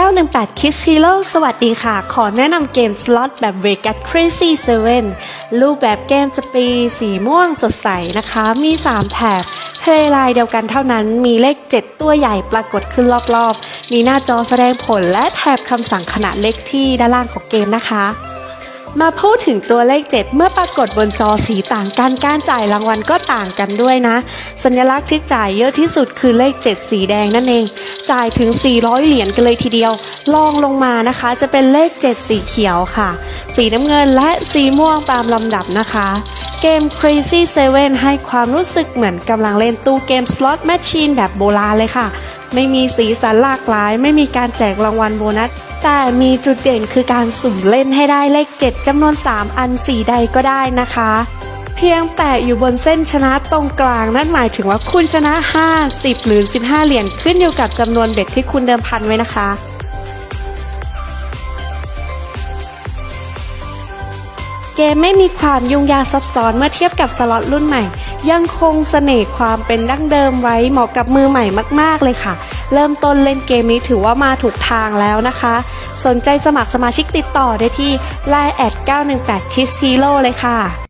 918 Kids Hero สวัสดีค่ะ ขอแนะนำเกมสล็อตแบบ Vegas Crazy 7 รูปแบบเกมจะปีสีม่วงสดใสนะคะ มี 3 แถบเพลย์ไลน์เดียวกันเท่านั้น มีเลข 7 ตัวใหญ่ปรากฏขึ้นรอบๆ มีหน้าจอแสดงผลและแถบคำสั่งขนาดเล็กที่ด้านล่างของเกมนะคะ มาพูดถึงตัวเลข 7 เมื่อปรากฏบนจอสีต่างกันการจ่ายรางวัลก็ต่างกันด้วยนะ สัญลักษณ์ที่จ่ายเยอะที่สุดคือเลข 7 สีแดงนั่นเอง จ่ายถึง 400 เหรียญกันเลยทีเดียวลองลงมานะคะ จะเป็นเลข 7 สีเขียวค่ะ สีน้ำเงินและสีม่วงตามลำดับนะคะ เกม Crazy 7ให้ความรู้สึกเหมือนกำลังเล่นตู้เกมสล็อตแมชชีนแบบโบราณเลยค่ะ ไม่มีสีสันหลากหลาย ไม่มีการแจกรางวัลโบนัส แต่มีจุดเด่นคือการสุ่มเล่นให้ได้เลข 7จำนวน 3 อันสีใดก็ได้นะคะ เพียงแต่อยู่บนเส้นชนะตรงกลาง นั่นหมายถึงว่าคุณชนะ 50 หรือ 15 เหรียญขึ้นอยู่กับจำนวนเบ็ดที่คุณเดิมพันไว้นะคะ เกมไม่มีความยุ่งยากซับซ้อนเมื่อเทียบกับสล็อตรุ่นใหม่ ยังคงเสน่ห์ความเป็นดั้งเดิมไว้เหมาะกับมือใหม่มาก ๆ เลยค่ะ เริ่มต้นเล่นเกมนี้ถือว่ามาถูกทางแล้วนะคะ สนใจสมัครสมาชิกติดต่อได้ที่ Line แอด918 k i s s Hero เลยค่ะ